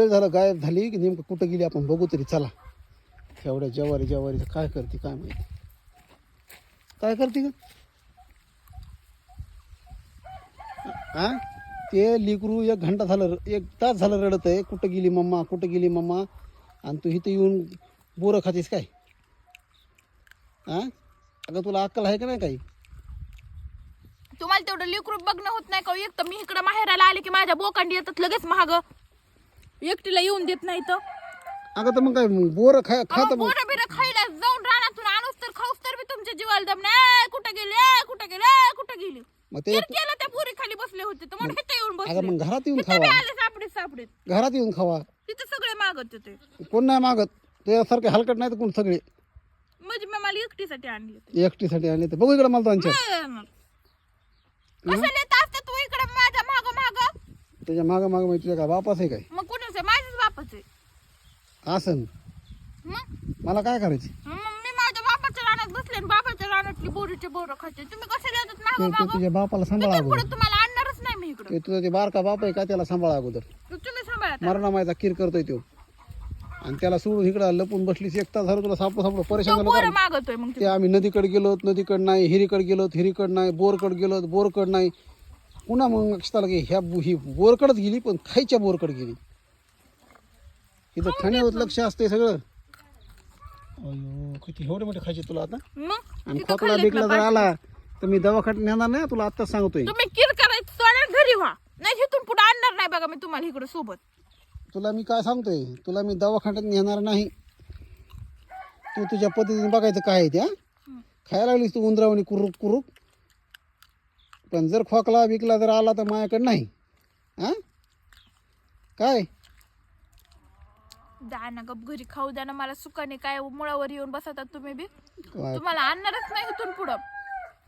वेळ झालं गायब झाली की नेमकं कुठं गेली आपण बघू तरी चला. एवढ्या जवारी जवारी काय करते काय माहिती. काय करते का ते लिकरू एक घंटा झालं एक तास झालं रडत आहे. कुठं गेली मम्मा कुठं गेली मम्मा? आणि तू इथं येऊन बोरं खातीस काय? हा अगं तुला अक्कल आहे का नाही काही? तुम्हाला तेवढं लिकरू बघणं होत नाही का हो? एक तर मी इकडं माहेराला आले की माझ्या बोकांडी येतात लगेच महाग एकटीला येऊन देत नाही तर अगं तर मग काय बोरं खा खात मग. बोरं बिरं खायला जाऊन रानातून आणूस तर खाऊस तर बी तुमच्या जीवाला दम. नाही कुठं गेले? कुठं गेले? कुठं गेली? मग ते केलं त्या पुरी खाली बसले होते तर म्हणून इथं येऊन अगं बसले. मग घरात येऊन तिथं बी खावा. आले सापडीत सापडीत. घरात येऊन खावा. तिथं सगळे मागत होते. कोण नाही मागत. तुझ्यासारखे हलकट नाही तर कोण सगळे. म्हणजे मी मला एकटीसाठी आणले होते. एकटीसाठी आले तर बघू इकडे मला येणार. कसं नेत असते तू इकडे? माझ्या माग माग. त्याच्या मागं मागं म्हणजे तुझ्या काय बापास आहे काय? मग कुणाच आहे माझ्याच बापाच आहे आसन मग? मला काय करायचं? मग मी माझ्या बापाच्या रानात बसले आणि बापाच्या रानातली बोरीचे बोरं खाते. तुम्ही कसे येतात ते माग ते माग तुझ्या बापाला सांभाळा अगोदर पुढे तुम्हाला आणणारच नाही मी इकडं. ते तुझा ते बारका बाप आहे का त्याला सांभाळा अगोदर? तुम्ही सांभाळा मरणा मायचा किर करतोय तो. आणि त्याला सोडून इकडं लपून बसलीस एक तास झालं तुला सापडं सापडं परेशान तो झालं बोरं मग ते आम्ही नदीकडे गेलो नदीकडे नाही हिरीकडे गेलो हिरीकडे नाही बोरकडे गेलो बोरकडे नाही. पुन्हा मग लक्षात आलं की ह्या बो- ही बोरकडच गेली पण खायच्या बोरकडे गेली. इथं खाण्यावर लक्ष असते सगळं. अयो किती एवढे मोठे खायचे तुला आता? मग? आणि तिथं खोकला खाल्लेत बिकला ना जर. आला तर मी दवाखान्यात नेणार नाही तुला आत्ताच सांगतोय. तुम्ही किर करायचं सोडा घरी व्हा. नाही पुढे आणणार नाही बघा मी तुम्हाला इकडे सोबत. तुला मी काय सांगतोय? तुला मी दवाखान्यात नेणार नाही. तू तुझ्या पद्धतीने बघायचं काय आहे ते हा. खायला लागलीस तू उंदरावणी कुरुक कुरुक. पण जर खोकला बिकला जर आला तर माझ्याकडे नाही हा? काय? द्या ना गप घरी खाऊ द्या ना मला सुकाने काय मुळावर येऊन बसतात तुम्ही बी. काय? तुम्हाला आणणारच नाही इथून पुढं.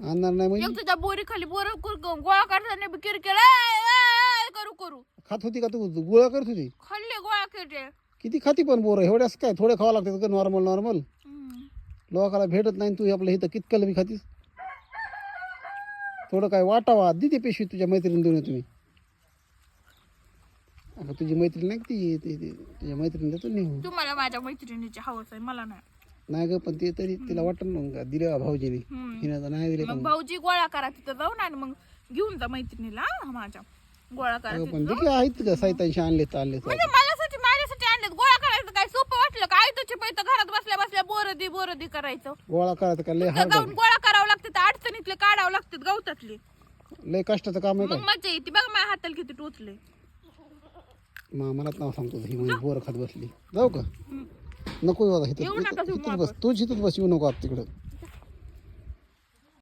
आणणार नाही म्हणजे? एक तुझ्या बोरी खाली बोर गोळा करताना बी किरकिर "आय, आय, आय" करू करू. खात होती का तू? गोळा करत होती? खाल्ले गोळा केले किती खाती पण बोर? एवढ्याच काय? थोडे खावं लागतात का? नॉर्मल नॉर्मल लोकाला भेटत नाही तू आपलं इथं. कितकल बी खातीस? थोडं काय वाटावा. दे ते पेशवी तुझ्या मैत्रिणी देऊन तुम्ही. अगं तुझी मैत्रीण नाही का ती? ती- ती- तुझ्या मैत्रिणी देतो नेऊन तुम्हाला माझ्या मैत्रिणीची हवस आहे मला नाही. नाही ग पण ते तरी तिला वाटत ना दिले बा भाऊजीने. हम्म. हिनं तर नाही दिले मग भाऊजी गोळा करा तिथं जाऊन आणि मग घेऊन जा मैत्रिणीला हा, माझ्या. गोळा करा अगं तिथं पण. देखील आहेत का साहित्यांशी आणले तर आणले तर म्हणजे माझ्यासाठी माझ्यासाठी आणलेत गोळा करायचं काय? सोपं वाटलं काय तुझी पैसे घरात बसल्या बसल्या बोर दे बोर दे करायचं. गोळा करायचं का लय तर हार जाऊन गोळा करावं लागते तर अडचणीतले काढावं लागतात गवतातले. लय कष्टाचं काम आहे मग काय? मजा येते. बघ माझ्या हाताला किती टोचले. मा मलाच नाव सांगतो ही म्हणजे बोर खात बसली. जाऊ का? नको येऊ आता इथं इथं- तू इथंच बस. तूच इथंच बस येऊ नको आता तिकडं.